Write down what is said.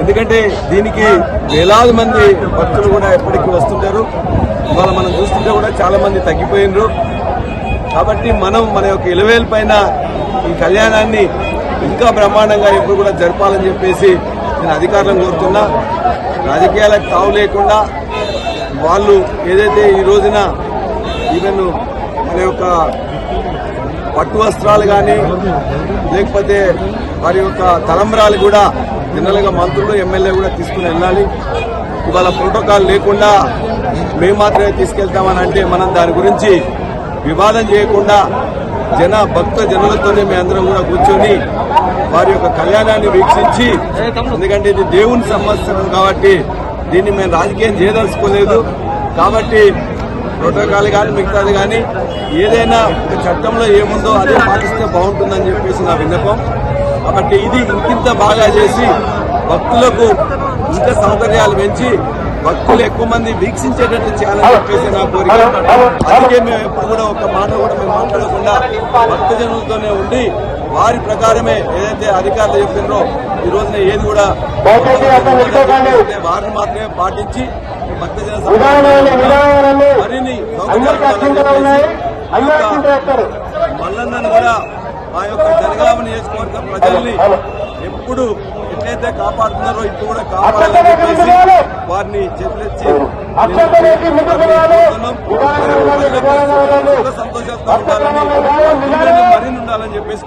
ఎందుకంటే దీనికి వేలాది మంది భక్తులు కూడా ఎప్పటికీ వస్తుంటారు. ఇవాళ మనం చూస్తుంటే కూడా చాలా మంది తగ్గిపోయినరు. కాబట్టి మనం మన యొక్క ఇలవేలు పైన ఈ కళ్యాణాన్ని ఇంకా బ్రహ్మాండంగా ఎప్పుడు కూడా జరపాలని చెప్పేసి నేను అధికారులను కోరుతున్నా. రాజకీయాలకు తావు లేకుండా వాళ్ళు ఏదైతే ఈ రోజున ఈవెన్ మన యొక్క పట్టు వస్త్రాలు కానీ లేకపోతే వారి యొక్క తలంబరాలు కూడా జనరల్గా మంత్రులు ఎమ్మెల్యే కూడా తీసుకుని వెళ్ళాలి. ఇవాళ ప్రోటోకాల్ లేకుండా మేము మాత్రమే తీసుకెళ్తామని అంటే మనం దాని గురించి వివాదం చేయకుండా జన భక్త జనులతోనే మీ అందరం కూడా కూర్చొని వారి యొక్క కళ్యాణాన్ని వీక్షించి ఎందుకంటే ఇది దేవుని సంవత్సరం కాబట్టి దీన్ని మేము రాజకీయం చేయదలుచుకోలేదు. కాబట్టి ప్రోటోకాల్ కానీ మిగతాది కానీ ఏదైనా ఒక చట్టంలో ఏముందో అదే పాటిస్తే బాగుంటుందని చెప్పేసి నా విన్నపం. కాబట్టి ఇది ఇంకింత బాగా చేసి భక్తులకు ఇంకా సౌకర్యాలు పెంచి భక్తులు ఎక్కువ మంది వీక్షించేటట్టు చేయాలని చెప్పేసి నా కోరిక. అందుకే మేము ఎప్పుడు కూడా ఒక మాట కూడా మేము మాట్లాడకుండా భక్తజనులతోనే ఉండి వారి ప్రకారమే ఏదైతే అధికారులు చెప్పినారో ఈ రోజున ఏది కూడా వారిని మాత్రమే పాటించి భక్తజన మరిన్ని మల్లన్నను కూడా మా యొక్క జనగామ నియోజకవర్గ ప్రజల్ని ఎప్పుడు ఎట్లయితే కాపాడుతున్నారో ఇప్పుడు కూడా కాపాడాలని చెప్పేసి వారిని చేతులెచ్చి. సంతోషంగా ఉండాలని మరిన్ని ఉండాలని చెప్పేసి.